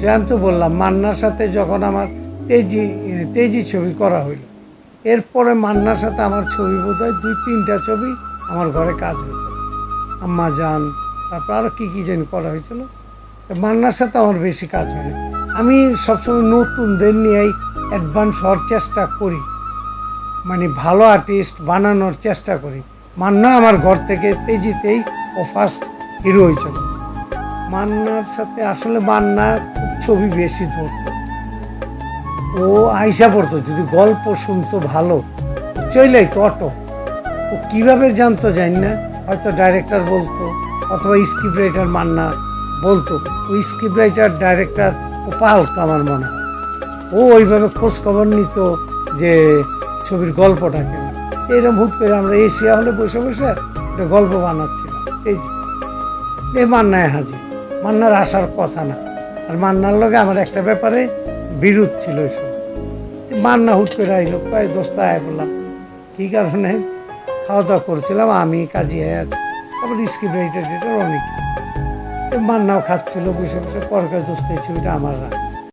যে আমি তো বললাম, মান্নার সাথে যখন আমার তেজি তেজি ছবি করা হইল, এরপরে মান্নার সাথে আমার ছবি বোধ হয় দুই, তিনটা ছবি আমার ঘরে কাজ হয়েছিল আম্মা যান, তারপর আরও কী কী জানি করা হয়েছিল মান্নার সাথে আমার বেশি কাজ হয়নি। আমি সবসময় নতুনদের নিয়েই অ্যাডভান্স হওয়ার চেষ্টা করি মানে ভালো আর্টিস্ট বানানোর চেষ্টা করি। মান্না আমার ঘর থেকে তেজিতেই ও ফার্স্ট হিরো হয়েছিল মান্নার সাথে আসলে মান্না ছবি বেশি ধরত। ও আইসা পড়তো, যদি গল্প শুনতো ভালো চইলাই তো অটো। ও কীভাবে জানতো জানি না, হয়তো ডাইরেক্টর বলতো, অথবা স্ক্রিপ্ট রাইটার মান্না বলতো। ওই স্ক্রিপ্ট রাইটার ডাইরেক্টর ও পালতো আমার মনে। ও ওইভাবে খোঁজ খবর নিত যে ছবির গল্পটা কেন এরকম হুট করে আমরা এশিয়া হলে বসে বসে একটা গল্প বানাচ্ছিলাম। এই যে এ মান্নায় হাজির। মান্নার আসার কথা না। আর মান্নার লগে আমার একটা ব্যাপারে বিরোধ ছিল ওই সময়। মান্না হুট করে আইলো, কয়, দোস্তা, আয় বললাম, কী কারণে? খাওয়া দাওয়া করছিলাম, আমি কাজী হায়াত তারপর স্কিপ রাইটার অনেক মান্নাও খাচ্ছিল, বসে বসে, পরকার দোস্ত, এই ছবিটা আমার রাখ